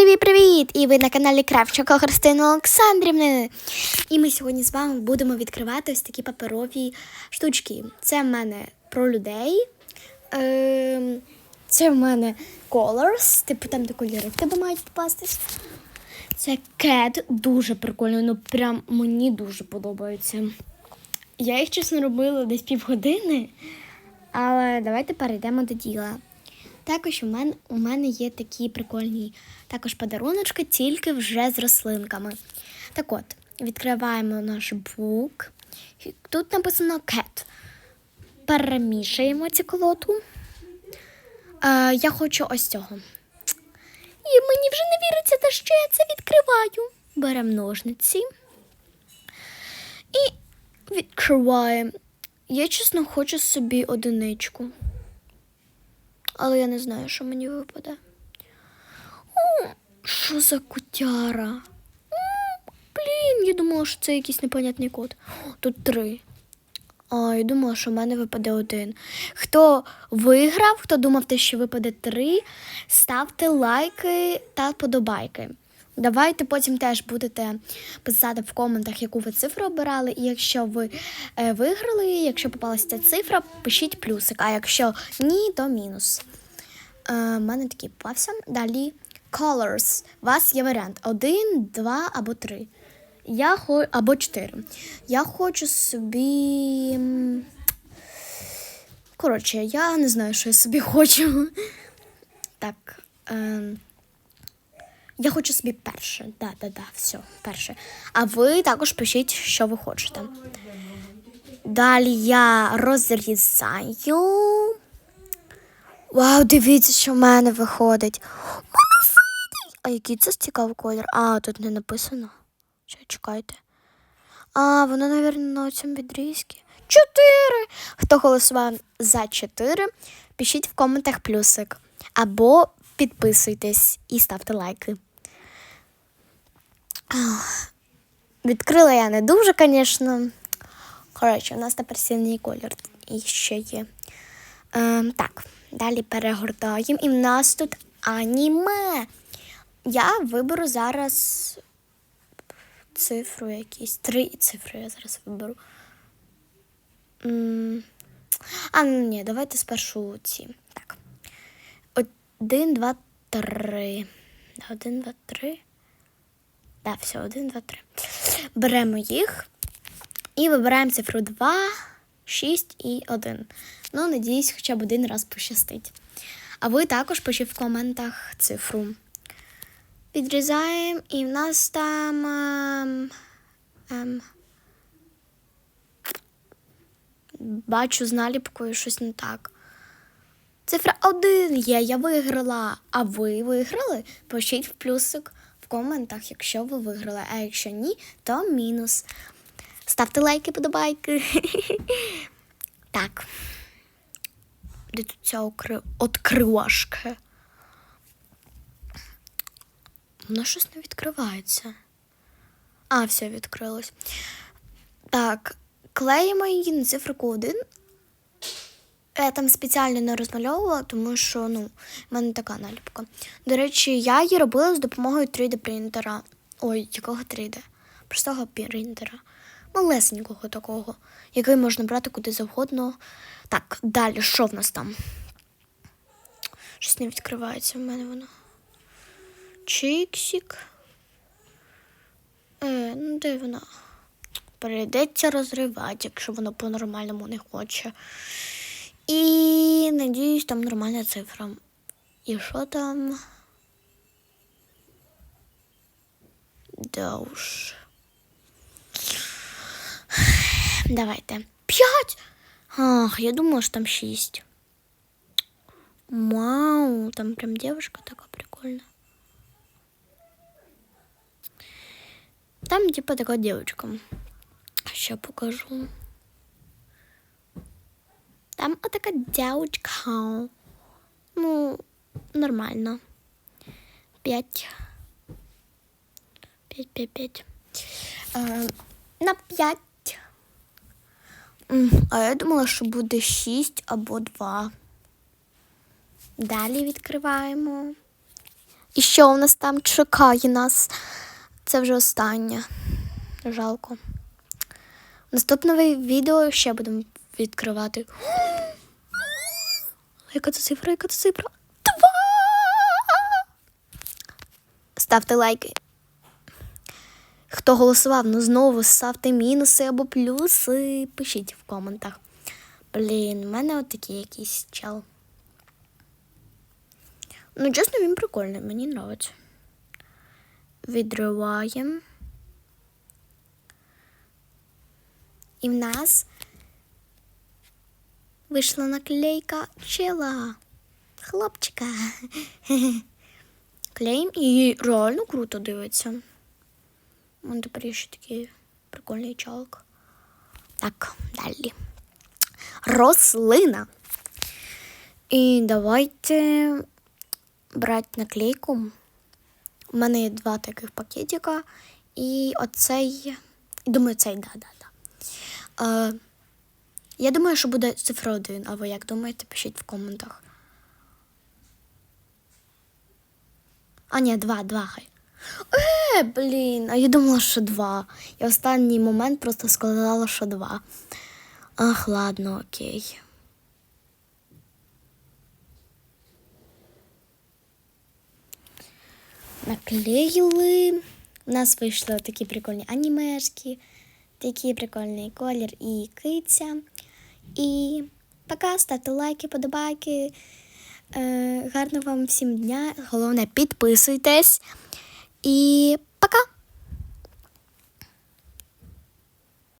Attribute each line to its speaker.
Speaker 1: Привіт-привіт! І ви на каналі Кравченко Христини Олександрівни. І ми сьогодні з вами будемо відкривати ось такі паперові штучки. Це в мене про людей. Ем, Це в мене colors, типу там, де кольори тебе мають попастись. Це cat, дуже прикольно, ну прям мені дуже подобається. Я їх чесно робила десь півгодини, але давайте перейдемо до діла. Також у мене, у мене є такі прикольні також подаруночки, тільки вже з рослинками. Так от, відкриваємо наш бук. Тут написано cat. Перемішуємо цю колоду. Е, я хочу ось цього. І мені вже не віриться, те, що я це відкриваю. Беремо ножниці і відкриваємо. Я чесно хочу собі одиничку. Але я не знаю, що мені випаде. О, що за котяра? Блін, я думала, що це якийсь непонятний код. Тут три. А, я думала, що в мене випаде один. Хто виграв, хто думав, що випаде три, ставте лайки та подобайки. Давайте потім теж будете писати в коментах, яку ви цифру обирали. І якщо ви е, виграли, якщо попалася ця цифра, пишіть плюсик. А якщо ні, то мінус. Е, У мене такий попався. Далі colors. У вас є варіант: один, два або три. Я хо... Або чотири. Я хочу собі. Коротше, я не знаю, що я собі хочу. Так. Е... Я хочу собі перше. Да, да, да, все, перше. А ви також пишіть, що ви хочете. Далі я розрізаю. Вау, дивіться, що в мене виходить. А який це цікавий колір? А, тут не написано. Ще чекайте. А, воно, мабуть, на цьому відрізці. Чотири. Хто голосував за чотири, пишіть в коментах плюсик. Або підписуйтесь і ставте лайки. Відкрила я не дуже, звісно. Коротше, у нас тепер сильний колір і ще є. Ем, так, далі перегортаємо. І в нас тут аніме. Я виберу зараз цифру якісь. Три цифри я зараз виберу. А, ну ні, давайте спершу ці. Так. Один, два, три. Один, два, три. Так, все, один, два, три. Беремо їх і вибираємо цифру 2, 6 і 1. Ну, надіюсь, хоча б один раз пощастить. А ви також пишіть в коментах цифру. Підрізаємо, і в нас там. Ем, ем, бачу з наліпкою щось не так. Цифра 1 є, я виграла. А ви виграли? Пишіть в плюсик в коментах, якщо ви виграли. А якщо ні, то мінус. Ставте лайки, подобайки. Так. Де тут ця окри... откривашка? Воно щось не відкривається. А, все, відкрилось. Так, клеїмо її на циферку 1. Я там спеціально не розмальовувала, тому що ну, в мене така наліпка. До речі, я її робила з допомогою 3D принтера. Ой, якого 3D? Простого принтера. Малесенького такого, який можна брати куди завгодно. Так, далі, що в нас там? Щось не відкривається в мене воно. Чиксік. Е, ну де вона? Прийдеться розривати, якщо воно по-нормальному не хоче. І надіюсь, там нормальна цифра. І що там? Да уж. Давайте. П'ять. Ах, я думала, що там шість. Вау, там прям девушка така прикольна. Там типа така девочка. Ще покажу. Там отака дівчинка. Ну, нормально. П'ять. П'ять, п'ять, п'ять. Е, на п'ять. А я думала, що буде шість або два. Далі відкриваємо. І що у нас там чекає нас? Це вже останнє. Жалко. Наступне відео ще будемо відкривати. Яка це цифра? Яка це цифра? Два! Ставте лайки. Хто голосував, ну знову ставте мінуси або плюси. Пишіть в коментах. Блін, в мене отакий якийсь чел. Ну, чесно, він прикольний, мені подобається. Відриваємо. І в нас вийшла наклейка чела. Хлопчика. Клеїм і реально круто дивиться. Вон тепер є ще такий прикольний чолок. Так, далі. Рослина. І давайте брати наклейку. У мене є два таких пакетика. І оцей. Думаю, цей, да, да, да. Е, я думаю, що буде цифра 1, а ви як думаєте, пишіть в коментах. А, ні, два, два хай. Е, блін, а я думала, що два. Я в останній момент просто сказала, що два. Ах, ладно, окей. Наклеїли. У нас вийшли такі прикольні анімешки, такий прикольний колір і киця. І пока, ставте лайки, подобайки. Е, гарного вам всім дня. Головне, підписуйтесь. І пока!